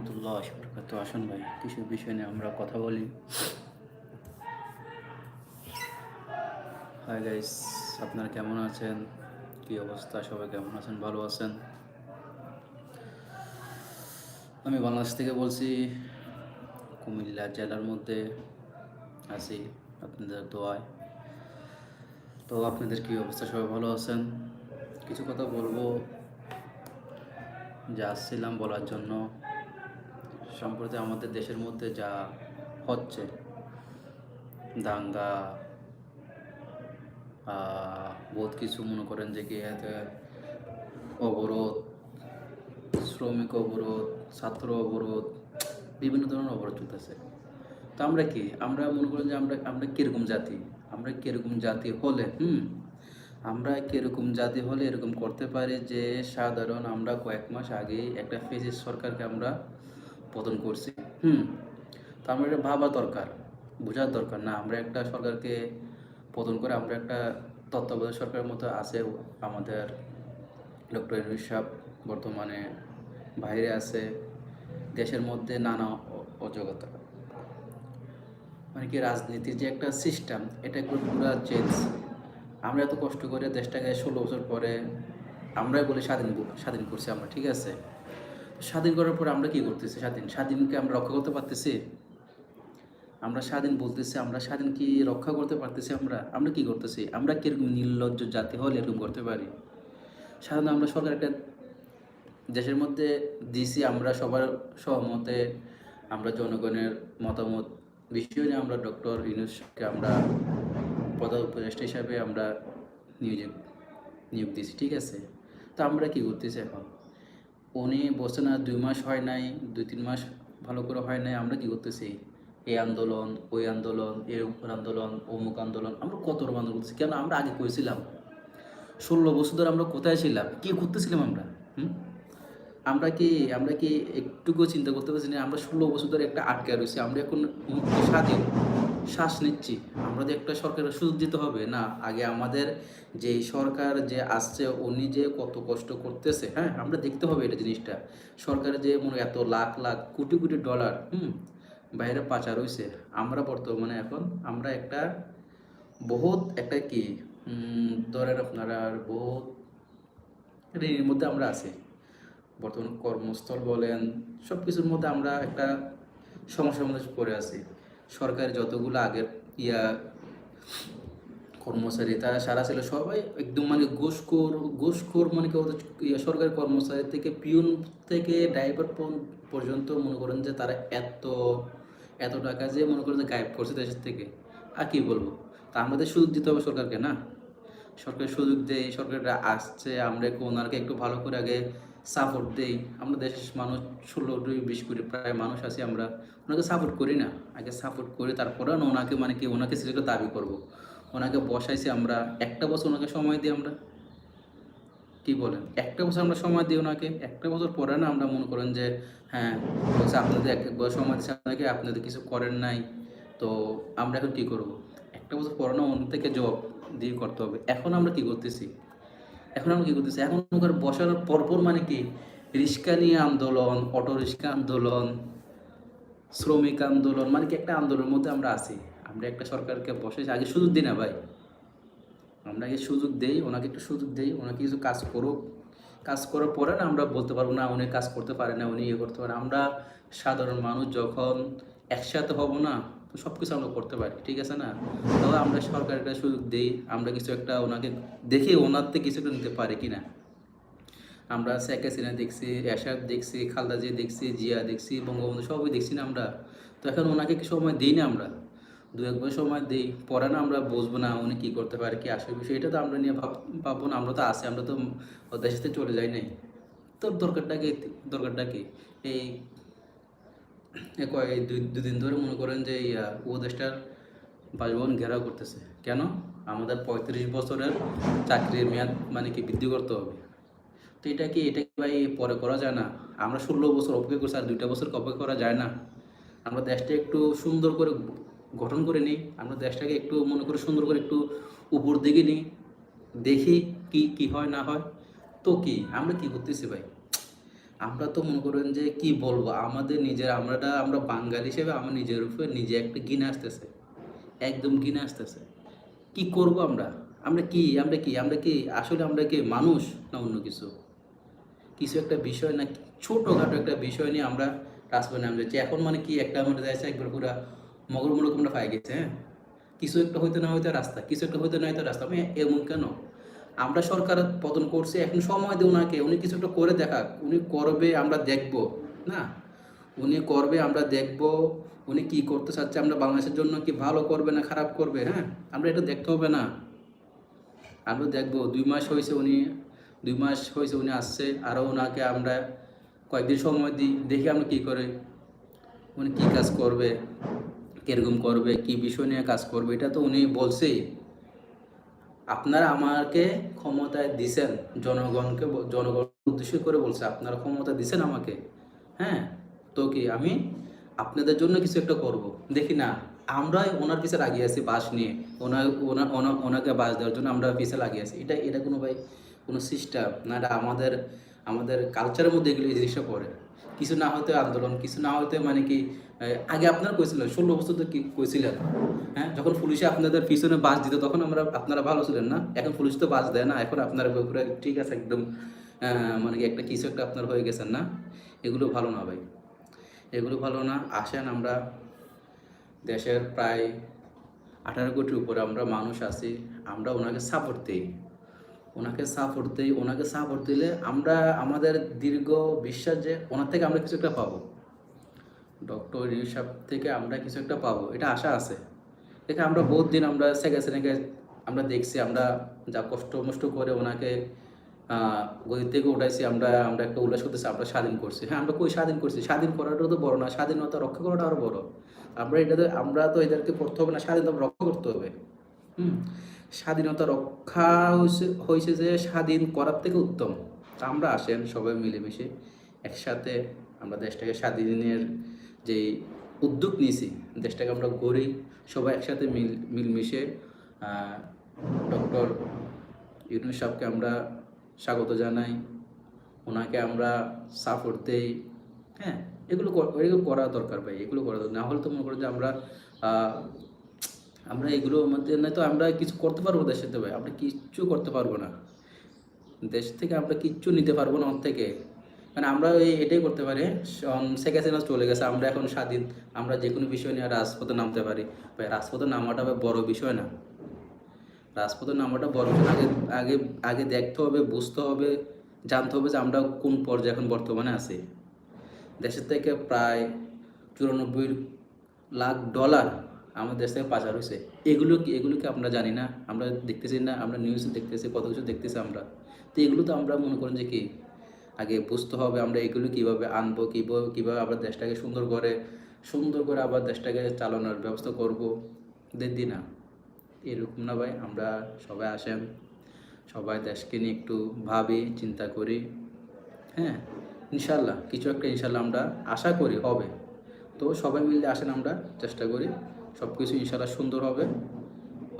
রহমতুল্লাহ বরকাত আসুন ভাই, কিছু বিষয় নিয়ে আমরা কথা বলি। হাই গাইস আপনারা কেমন আছেন? কি অবস্থা? সবাই কেমন আছেন? ভালো আছেন? আমি বাংলাদেশ থেকে বলছি, কুমিল্লা জেলার মধ্যে আছি আপনাদের দোয়ায়। তো আপনাদের কি অবস্থা? সবাই ভালো আছেন? কিছু কথা বলব। যা আসছিলাম বলার জন্য। সম্প্রতি আমাদের দেশের মধ্যে যা হচ্ছে, দাঙ্গা বহুত কিছু মনে করেন যে কি অবরোধ, শ্রমিক অবরোধ, ছাত্র অবরোধ, বিভিন্ন ধরনের অবরোধ চলতেছে। তো আমরা কি? আমরা মনে করেন যে আমরা আমরা কীরকম জাতি? আমরা কীরকম জাতি হলে, হুম? আমরা কীরকম জাতি হলে এরকম করতে পারি যে সাধারণ আমরা কয়েক মাস আগে একটা ফেসিস সরকারকে আমরা পতন করছি। হুম, তো আমরা এটা ভাবা দরকার, বোঝার দরকার না। আমরা একটা সরকারকে পতন করে আমরা একটা তত্ত্বাবধায়ক সরকারের মতো আছে, আমাদের ডক্টর ইনুস সাহেব বর্তমানে বাইরে আছে, দেশের মধ্যে নানা অযোগ্যতা মানে কি রাজনীতির যে একটা সিস্টেম এটা একটু পুরো চেঞ্জ আমরা এত কষ্ট করে দেশটাকে ষোলো বছর পরে আমরাই বলি স্বাধীন স্বাধীন করছি আমরা, ঠিক আছে? স্বাধীন করার পরে আমরা কি করতেছি? স্বাধীন। স্বাধীনকে আমরা রক্ষা করতে পারতেছি? আমরা স্বাধীন বলতেছি, আমরা স্বাধীন কি রক্ষা করতে পারতেছি আমরা? আমরা কি করতেছি? আমরা কীরকম নির্লজ্জ জাতি হলে এরকম করতে পারি? সাধারণত আমরা সরকার একটা দেশের মধ্যে দিছি, আমরা সবার সহমতে, আমরা জনগণের মতামত, বিষয় নিয়ে আমরা ডক্টর ইউনুসকে আমরা প্রধান উপদেষ্টা হিসাবে আমরা নিয়োগ নিয়োগ দিয়েছি ঠিক আছে? তো আমরা কি করতেছি এখন? উনি বসে না, দুই মাস হয় নাই, দুই তিন মাস ভালো করে হয় নাই, আমরা কি করতেছি? এই আন্দোলন, ওই আন্দোলন এর আন্দোলন, অমুক আন্দোলন, আমরা কত রকম আন্দোলন করতেছি? কেন আমরা আগে করেছিলাম ষোলো বছর ধরে আমরা কোথায় ছিলাম? কী করতেছিলাম আমরা? হুম? আমরা কি আমরা কি একটুকু চিন্তা করতে পারছি না, আমরা ষোলো বছর ধরে একটা আটকে রয়েছি, আমরা এখন মুক্ত স্বাধীন। শ্বাস নিচ্ছি। আমরা যে একটা সরকারের সুযোগ দিতে হবে, না, আগে আমাদের যে সরকার যে আসছে, উনি যে কত কষ্ট করতেছে হ্যাঁ আমরা দেখতে হবে এটা জিনিসটা। সরকারের যে মনে এত লাখ লাখ, কোটি কোটি ডলার, হুম, বাইরে পাচার হয়েছে আমরা বর্তমানে এখন, আমরা একটা বহুত একটা কি ধরেন আপনারা বহুত ঋণের মধ্যে আমরা আছি। বর্তমান কর্মস্থল বলেন সব কিছুর মধ্যে আমরা একটা সমস্যার মধ্যে পড়ে আছি। সরকারের যতগুলো আগের ইয়া কর্মচারী, তারা সারা ছিল, সবাই একদম মানে ঘুষখোর ঘুষখোর মানে ইয়া সরকারি কর্মচারী থেকে পিউন থেকে ড্রাইভার পর্যন্ত মনে করেন যে তারা এত এত টাকা যে মনে করেন যে গায়েব করছে দেশের থেকে। আর কি বলব? তা আমাদের সুযোগ দিতে হবে সরকারকে না? সরকার সুযোগ দেয়, সরকারটা আসছে, আমরা একটু ওনারকে একটু ভালো করে আগে সাপোর্ট দেই। আমরা দেশের মানুষ ষোলো বিশ কোটি প্রায় মানুষ আছি আমরা। ওনাকে সাপোর্ট করি না। আগে সাপোর্ট করি তারপরে ওনাকে মানে কি ওনাকে সেটা দাবি করব। ওনাকে বসাইছি আমরা। একটা বছর ওনাকে সময় দিই আমরা। কি বলেন? একটা বছর আমরা সময় দিই ওনাকে। একটা বছর পরে না আমরা মনে করেন যে হ্যাঁ বলছে আপনাদের এক বছর সময় দিচ্ছে আপনাকে, আপনাদের কিছু করেন নাই। তো আমরা এখন কি করব? একটা বছর পরে না অন্য থেকে জবাব দিয়ে করতে হবে। এখন আমরা কি করতেছি? এখন আমরা কি করতেছি? এখন ওখানে বসানোর পরপর মানে কি? রিক্সা নিয়ে আন্দোলন, অটো রিক্সা আন্দোলন, শ্রমিক আন্দোলন মানে কি একটা আন্দোলনের মধ্যে আমরা আছি। আমরা একটা সরকারকে বসে আগে সুযোগ দিই না ভাই। আমরা আগে সুযোগ দেই, ওনাকে একটু সুযোগ দেই, ওনাকে কিছু কাজ করুক। কাজ করার পরে না আমরা বলতে পারব, না, উনি কাজ করতে পারে না, উনি ইয়ে করতে পারে আমরা সাধারণ মানুষ যখন একসাথে হব না তো সব কিছু আমরা করতে পারি, ঠিক আছে না? তবে আমরা সরকার একটা সুযোগ দিই, আমরা কিছু একটা ওনাকে দেখি ওনার থেকে কিছু একটা নিতে পারি কি না আমরা শেখ হাসিনা দেখছি, এরশাদ দেখছি, খালদা জিয়া দেখছি জিয়া দেখছি, বঙ্গবন্ধু সবই দেখছি না আমরা। তো এখন ওনাকে কি সময় দিই না আমরা? দু এক বছর সময় দিই, পরে না আমরা বুঝব না উনি কী করতে পারে, কি আসবে বিষয়, এটা তো আমরা নিয়ে ভাব, ভাববো না, আমরা তো আসি আমরা তো দেশেতে চলে যাই নাই। তো দরকারটা কি দরকারটা কি? এই এই দুই দুদিন ধরে মনে করেন যে আহ, উপদেষ্টার বাসভবন ঘেরাও করতেছে। কেন? আমাদের পঁয়ত্রিশ বছরের চাকরির মেয়াদ মানে কি বৃদ্ধি করতে হবে। তো এটা কি এটা কি ভাই পরে করা যায় না? আমরা ষোলো বছর অপেক্ষা করছি আর দুইটা বছর অপেক্ষা করা যায় না। আমরা দেশটা একটু সুন্দর করে গঠন করে নিই আমরা দেশটাকে একটু মনে করে সুন্দর করে একটু উপর দিকে নিই দেখি কি কি হয় না হয়। তো কি আমরা কি করতেছি ভাই? আমরা তো মনে করেন যে কি বলব? আমাদের নিজের, আমরাটা, আমরা বাঙালি হিসেবে আমার নিজের উপরে নিজে একটা গিনে আসতেছে। একদম গিনে আসতেছে। কি করব আমরা? আমরা কি? আমরা কি? আমরা কি? আসলে আমরা কি মানুষ না অন্য কিছু? কিছু একটা বিষয় না, ছোটোখাটো একটা বিষয় নিয়ে আমরা রাজপথে নামতে যাচ্ছি এখন মানে কি একটা আমাদের যাচ্ছে একবার পুরো মগরমূলক আমরা পাই গেছে হ্যাঁ? কিছু একটা হইতে না হইতে রাস্তা, কিছু একটা হইতে না হইতে রাস্তা। আমি এমন কেন? আমরা সরকার পতন করছি, এখন সময় দিই ওনাকে উনি কিছু একটা করে দেখাক, উনি করবে আমরা দেখব, না? উনি করবে আমরা দেখব, উনি কি করতে চাচ্ছে আমরা বাংলাদেশের জন্য কি ভালো করবে না খারাপ করবে হ্যাঁ? আমরা এটা দেখতে হবে না। আমরা দেখব, দুই মাস হয়েছে উনি, দুই মাস হয়েছে উনি আসছে, আরও ওনাকে আমরা কয়েকদিন সময় দিই, দেখি আমরা কী করে, উনি কী কাজ করবে, কীরকম করবে, কি বিষয় নিয়ে কাজ করবে, এটা তো উনি বলছেই। আপনারা আমাকে ক্ষমতায় দিছেন, জনগণকে জনগণ উদ্দেশ্য করে বলছে, আপনারা ক্ষমতা দিছেন আমাকে। হ্যাঁ তো কি আমি আপনাদের জন্য কিছু একটা করব। দেখি না আমরা ওনার পিছে লাগিয়ে আছি বাস নিয়ে। ওনার ওনার ওনা- ওনাকে বাস দেওয়ার জন্য আমরা পিছে লাগিয়ে আছি। এটা এটা কোনো ভাই, কোনো সিস্টেম না, এটা আমাদের আমাদের কালচারের মধ্যে এগুলো এই জিনিসটা পড়ে। কিছু না হতে আন্দোলন, কিছু না হতে মানে কি আগে আপনারা কইছিলেন, ষোলো বছর তো কইছিলেন হ্যাঁ? যখন পুলিশে আপনাদের পিছনে বাস দিত, তখন আমরা, আপনারা ভালো ছিলেন না? এখন পুলিশ তো বাস দেয় না, এখন আপনারা ঠিক আছে একদম মানে কি একটা কিছু একটা আপনার হয়ে গেছেন না? এগুলো ভালো না ভাই, এগুলো ভালো না। আসেন আমরা, দেশের প্রায় আঠারো কোটির উপরে আমরা মানুষ আছি, আমরা ওনাকে সাপোর্ট দিই। ওনাকে সাপোর্ট দিই ওনাকে সাপোর্ট দিলে আমরা আমাদের দীর্ঘ বিশ্বাস যে ওনার থেকে আমরা কিছু একটা পাবো। ডক্টর ইউসাব থেকে আমরা কিছু একটা পাবো, এটা আশা আছে। দেখে আমরা বহুত দিন আমরা শেখ হাসিনাকে আমরা দেখছি, আমরা যা কষ্ট মষ্ট করে ওনাকে গদি থেকে উঠাইছি, আমরা আমরা একটা উল্লাস করতেছি, আমরা স্বাধীন করছি। হ্যাঁ আমরা কই স্বাধীন করছি? স্বাধীন করাটাও তো বড় না, স্বাধীনতা রক্ষা করাটা আরও বড়। আমরা এটাতে, আমরা তো এদেরকে করতে হবে না, স্বাধীনতা রক্ষা করতে হবে। হুম। স্বাধীনতা রক্ষা হয়েছে যে স্বাধীন করার থেকে উত্তম। তা আমরা আসেন সবাই মিলেমিশে একসাথে আমরা দেশটাকে স্বাধীনের যে উদ্যোগ নিয়েছি, দেশটাকে আমরা গড়ি, সবাই একসাথে মিল, মিলমিশে ডক্টর ইউনুস সাহেবকে আমরা স্বাগত জানাই, ওনাকে আমরা সাপোর্ট দেই। হ্যাঁ এগুলো এগুলো করা দরকার ভাই, এগুলো করা দরকার। না হলে তো মনে করো যে আমরা আমরা এগুলোর মধ্যে না তো আমরা কিছু করতে পারব দেশের ভাই, আমরা কিচ্ছু করতে পারব না। দেশ থেকে আমরা কিচ্ছু নিতে পারব না ওর থেকে। মানে আমরা এই এটাই করতে পারি শেখ হাসিনা চলে গেছে, আমরা এখন স্বাধীন, আমরা যে কোনো বিষয় নিয়ে রাজপথে নামতে পারি। ভাই, রাজপথে নামাটা বড় বিষয় না। রাজপথে নামাটা বড় বিষয় আগে আগে আগে দেখতে হবে, বুঝতে হবে, জানতে হবে যে আমরা কোন পর্যায়ে এখন বর্তমানে আছি। দেশের থেকে প্রায় চুরানব্বই লাখ ডলার আমাদের দেশ থেকে পাচার হয়েছে। এগুলো কি এগুলো কি আমরা জানি না? আমরা দেখতেছি না, আমরা নিউজ দেখতেছি, কত কিছু দেখতেছি আমরা। তো এগুলো তো আমরা মনে করেন যে কি, আগে বুঝতে হবে আমরা এগুলো কীভাবে আনব কীভাবে কীভাবে আবার দেশটাকে সুন্দর করে সুন্দর করে আবার দেশটাকে চালানোর ব্যবস্থা করব। দেখি না এরকম না ভাই, আমরা সবাই আসেন, সবাই দেশকে নিয়ে একটু ভাবি, চিন্তা করি। হ্যাঁ ইনশাল্লাহ, কিছু একটা ইনশাল্লাহ আমরা আশা করি, হবে। তো সবাই মিলে আসেন আমরা, চেষ্টা করি। সব কিছু ইনশাল্লাহ সুন্দর হবে।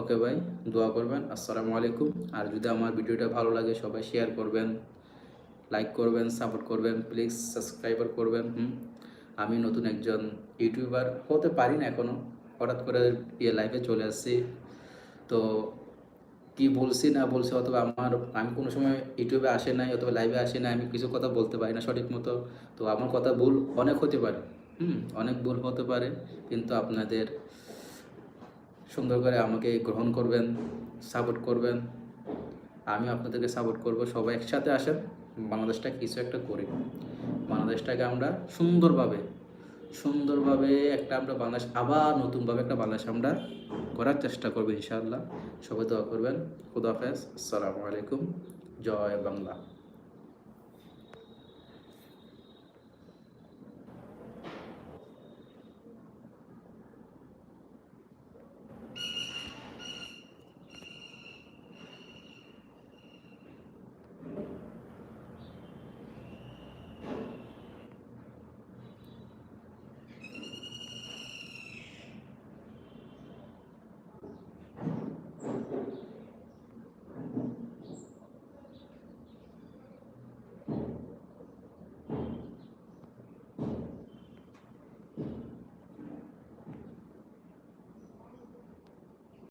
ওকে ভাই, দোয়া করবেন। আসসালামু আলাইকুম। আর যদি আমার ভিডিওটা ভালো লাগে, সবাই শেয়ার করবেন লাইক করবেন সাপোর্ট করবেন প্লিজ সাবস্ক্রাইবার করবেন, হুম। আমি নতুন একজন ইউটিউবার হতে পারি না এখনও হঠাৎ করে ইয়ে লাইভে চলে আসছি। তো কি বলছি, না বলছি, অথবা আমার, আমি কোনো সময় ইউটিউবে আসে নাই, অথবা লাইভে আসে নাই, আমি কিছু কথা বলতে পারি না সঠিক মতো। তো আমার কথা ভুল অনেক হতে পারে, হুম, অনেক ভুল হতে পারে। কিন্তু আপনাদের সুন্দর করে আমাকে গ্রহণ করবেন সাপোর্ট করবেন। আমি আপনাদেরকে সাপোর্ট করব, সবাই একসাথে আসেন। বাংলাদেশটা কিছু একটা করি। বাংলাদেশটাকে আমরা সুন্দরভাবে সুন্দরভাবে একটা আমরা বাংলাদেশ, আবার নতুনভাবে একটা বাংলাদেশ আমরা করার চেষ্টা করব ইনশাআল্লাহ। সবাই দোয়া করবেন। খুদাফেজ আসসালামু আলাইকুম। জয় বাংলা।